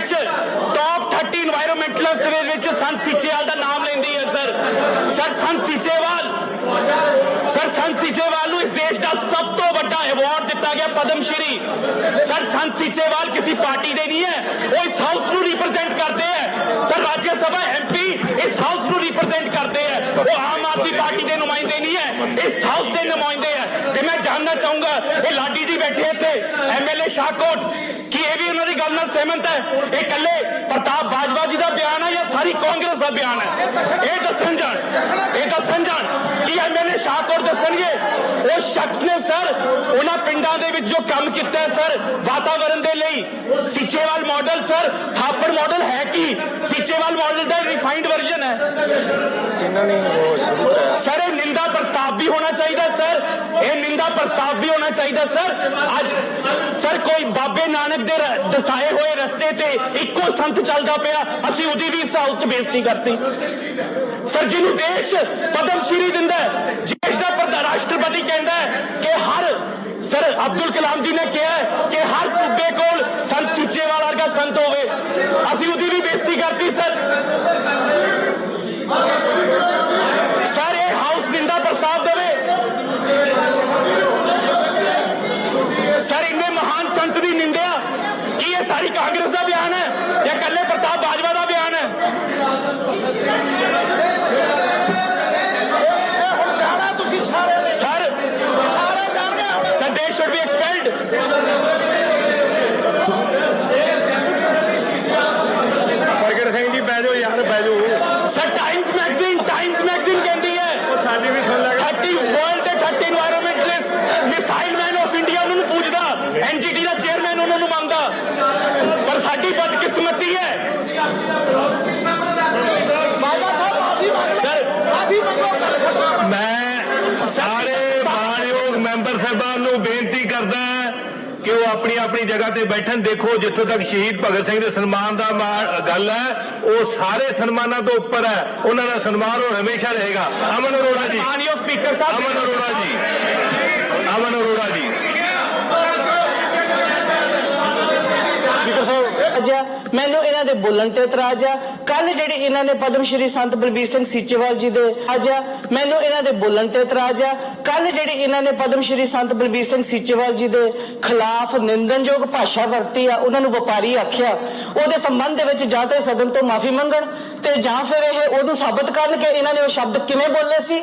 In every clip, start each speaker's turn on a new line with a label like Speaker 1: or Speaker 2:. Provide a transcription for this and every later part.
Speaker 1: ਵਿੱਚ ਟੌਪ 30 এনवायरमेंटਲਿਸਟ ਦੇ ਵਿੱਚ ਸੰਤ ਸੀਚੇਵਾਲ ਦਾ ਨਾਮ ਲੈਂਦੀ ਹੈ sir sir, Sant Seechewal. Sir, Sant Seechewal ਨੂੰ ਇਸ ਦੇਸ਼ ਦਾ ਸਭ ਤੋਂ ਵੱਡਾ ਅਵਾਰਡ ਦਿੱਤਾ ਗਿਆ ਪਦਮ ਸ਼੍ਰੀ ਸਰ ਸੰਤ ਸੀਚੇਵਾਲ ਕਿਸੇ ਪਾਰਟੀ ਦੇ ਨਹੀਂ ਹੈ। ਉਹ ਇਸ ਹਾਊਸ ਨੂੰ ਰਿਪਰੈਜ਼ੈਂਟ ਕਰਦੇ ਹੈ। ਸਰ, ਰਾਜ ਸਭਾ ਐਮਪੀ ਇਸ ਹਾਊਸ ਨੂੰ ਰਿਪਰੈਜ਼ੈਂਟ ਕਰਦੇ ਹੈ। ਉਹ ਆਮ ਆਦਮੀ ਪਾਰਟੀ ਦੇ ਨੁਮਾਇੰਦੇ ਨਹੀਂ ਹੈ। ਇਸ ਹਾਊਸ ਦੇ ਨੁਮਾਇੰਦੇ ਹੈ। ਤੇ ਮੈਂ ਜਾਣਨਾ ਚਾਹੂੰਗਾ, ਇਹ ਲਾਡੀ ਜੀ ਬੈਠੇ ਇੱਥੇ ਐਮਐਲਏ ਸ਼ਾਹਕੋਟ ਗੱਲ ਨਾਲ ਸਹਿਮਤ ਹੈ। ਇਹ ਇਕੱਲੇ ਪ੍ਰਤਾਪ ਬਾਜਵਾ ਜੀ ਦਾ ਬਿਆਨ ਹੈ ਜਾਂ ਸਾਰੀ ਕਾਂਗਰਸ ਦਾ ਬਿਆਨ ਹੈ ਇਹ ਦੱਸਣ ਜਾਣ, ਇਹ ਦੱਸਣ ਜਾਣ, ਕੀ ਐਮਐਲਏ ਸ਼ਾਹਕੋਟ ਦੱਸਣਗੇ? ਉਹ ਸ਼ਖਸ ਨੇ ਸਰ ਉਹਨਾਂ ਪਿੰਡਾਂ ਦੇ ਵਿੱਚ ਜੋ ਕੰਮ ਕੀਤਾ ਹੈ ਸਰ ਵਾਤਾਵਰਣ ਦੇ ਲਈ। Seechewal model sir Thapar model ਹੈ ਕੀ? ਸਿੱਚੇਵਾਲ ਮਾਡਲ ਦਾ ਰਿਫਾਈਨਡ ਵਰਜ਼ਨ ਹੈ।
Speaker 2: ਇਹਨਾਂ ਨੇ ਉਹ ਸ਼ੁਰੂ ਕਰਾਇਆ।
Speaker 1: ਸਰ ਇਹ ਨਿੰਦਾ ਪ੍ਰਸਤਾਵ ਵੀ ਹੋਣਾ ਚਾਹੀਦਾ ਸਰ। ਇਹ ਨਿੰਦਾ ਪ੍ਰਸਤਾਵ ਵੀ ਹੋਣਾ ਚਾਹੀਦਾ ਸਰ। ਅੱਜ ਸਰ ਕੋਈ ਬਾਬੇ ਨਾਨਕ ਦੇ ਦਸਾਏ ਹੋਏ ਰਸਤੇ ਤੇ ਇੱਕੋ ਸੰਤ ਚੱਲਦਾ ਪਿਆ। ਅਸੀਂ ਉਹਦੀ ਵੀ ਇਸ ਹਾਊਸ 'ਚ ਬੇਇੱਜ਼ਤੀ ਕਰਤੀ। ਸਰ ਜਿਹਨੂੰ ਦੇਸ਼ ਪਦਮ ਸ਼੍ਰੀ ਦਿੰਦਾ ਹੈ, ਦੇਸ਼ ਦਾ ਪ੍ਰਧਾਨ ਰਾਸ਼ਟਰਪਤੀ ਕਹਿੰਦਾ ਹੈ ਕਿ ਹਰ ਸਰ, ਅਬਦੁਲ ਕਲਾਮ ਜੀ ਨੇ ਕਿਹਾ ਕਿ ਹਰ ਸੂਬੇ ਕੋਲ ਸੰਤ ਸੀਚੇਵਾਲ ਵਰਗਾ ਸੰਤ ਹੋਵੇ। ਅਸੀਂ ਉਹਦੀ ਵੀ ਬੇਇੱਜ਼ਤੀ ਕਰਤੀ, ਸਰ। ਸਾਰੇ
Speaker 3: ਮਾਨਯੋਗ ਮੈਂਬਰ ਸਾਹਿਬਾਨ ਨੂੰ ਬੇਨਤੀ ਕਰਦਾ ਹਾਂ ਕਿ ਉਹ ਆਪਣੀ ਆਪਣੀ ਜਗ੍ਹਾ ਤੇ ਬੈਠਣ। ਦੇਖੋ ਜਿੱਥੋਂ ਤੱਕ ਸ਼ਹੀਦ ਭਗਤ ਸਿੰਘ ਦੇ ਸਨਮਾਨ ਦਾ ਗੱਲ ਹੈ ਉਹ ਸਾਰੇ ਸਨਮਾਨਾਂ ਤੋਂ ਉੱਪਰ ਹੈ। ਉਹਨਾਂ ਦਾ ਸਨਮਾਨ ਉਹ ਹਮੇਸ਼ਾ ਰਹੇਗਾ। ਅਮਨ ਅਰੋੜਾ ਜੀ।
Speaker 1: ਮਾਨਯੋਗ ਸਪੀਕਰ ਸਾਹਿਬ
Speaker 3: ਅਮਨ ਅਰੋੜਾ ਜੀ। ਅਮਨ ਅਰੋੜਾ ਜੀ।
Speaker 4: ਸਪੀਕਰ ਸਾਹਿਬ ਅਜਾ ਮੈਨੂੰ ਦੇ ਬੋਲਣ ਤੇ ਇਤਰਾਜ਼ ਆ। ਕੱਲ ਜਿਹੜੇ ਇਹਨਾਂ ਨੇ ਪਦਮ ਸ਼੍ਰੀ ਸੰਤ ਬਲਬੀਰ ਸਿੰਘ ਸੀਚੇਵਾਲ ਜੀ ਦੇ ਅਜਾ ਮੈਨੂੰ ਇਹਨਾਂ ਦੇ ਬੋਲਣ ਤੇ ਇਤਰਾਜ਼ ਆ। ਕੱਲ ਜਿਹੜੇ ਇਹਨਾਂ ਨੇ ਪਦਮ ਸ਼੍ਰੀ ਸੰਤ ਬਲਬੀਰ ਸਿੰਘ ਸੀਚੇਵਾਲ ਜੀ ਦੇ ਖਿਲਾਫ ਨਿੰਦਨਯੋਗ ਭਾਸ਼ਾ ਵਰਤੀ ਆ, ਉਹਨਾਂ ਨੂੰ ਵਪਾਰੀ ਆਖਿਆ। ਉਹਦੇ ਸੰਬੰਧ ਦੇ ਵਿੱਚ ਜਾਂ ਤੇ ਸਦਨ ਤੋਂ ਮਾਫੀ ਮੰਗਣ ਤੇ ਜਾਂ ਫਿਰ ਇਹ ਉਹਨੂੰ ਸਾਬਤ ਕਰਨ ਕਿ ਇਹਨਾਂ ਨੇ ਉਹ ਸ਼ਬਦ ਕਿਵੇਂ ਬੋਲੇ ਸੀ।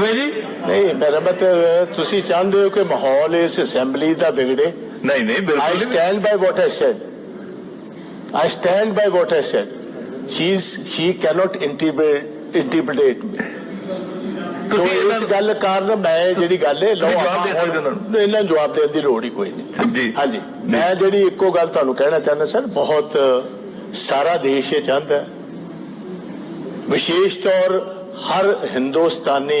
Speaker 3: ਕਿਵੇਂ ਜੀ
Speaker 5: ਨਹੀਂ ਮੇਰਾ ਮਤਲਬ ਤੁਸੀਂ ਚਾਹੁੰਦੇ ਹੋ ਕਿ ਮਾਹੌਲ ਇਸ ਅਸੈਂਬਲੀ ਦਾ ਵਿਗੜੇ
Speaker 3: ਨਹੀਂ ਨਹੀਂ ਬਿਲਕੁਲ ਨਹੀਂ।
Speaker 5: stand by what I said. I stand by what I said. She's she cannot interpret interpret me.
Speaker 3: ਤੁਸੀਂ
Speaker 5: ਇਸ ਗੱਲ ਕਾਰਨ ਮੈਂ ਜਿਹੜੀ ਗੱਲ ਹੈ
Speaker 3: ਤੁਸੀਂ ਜਵਾਬ ਦੇ ਸਕਦੇ ਉਹਨਾਂ ਨੂੰ।
Speaker 5: ਇਹਨਾਂ ਜਵਾਬ ਦੇਣ ਦੀ ਲੋੜ ਹੀ ਕੋਈ ਨਹੀਂ
Speaker 3: ਜੀ।
Speaker 5: ਹਾਂਜੀ ਮੈਂ ਜਿਹੜੀ ਇੱਕੋ ਗੱਲ ਤੁਹਾਨੂੰ ਕਹਿਣਾ ਚਾਹੁੰਦਾ ਸਰ ਬਹੁਤ ਸਾਰਾ ਦੇਸ਼ ਇਹ ਚਾਹੁੰਦਾ ਵਿਸ਼ੇਸ਼ ਤੌਰ ਹਰ ਹਿੰਦੁਸਤਾਨੀ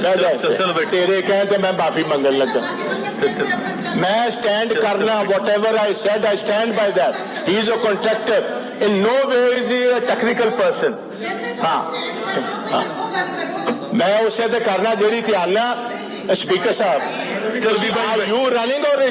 Speaker 5: ਬਹਿ ਜਾ ਇੱਥੇ।
Speaker 3: ਚਲੋ ਬੈਠੋ।
Speaker 5: ਤੇਰੇ ਕਹੇ ਤੇ ਮੈਂ ਮਾਫੀ ਮੰਗਣ ਲੱਗਾ ਮੈਂ ਸਟੈਂਡ ਕਰਨਾ whatever I said I stand by that he is a contractor in no way is he a technical person ਹਾਂ ਹਾਂ ਮੈਂ ਉਸੇ ਤੇ ਕਰਨਾ ਜਿਹੜੀ ਧਿਆਨ ਨਾਲ ਸਪੀਕਰ ਸਾਹਿਬ
Speaker 3: ਚਲ ਬੀਬਾ ਜੀ
Speaker 5: ਯੂ ਰਨਿੰਗ ਔਰ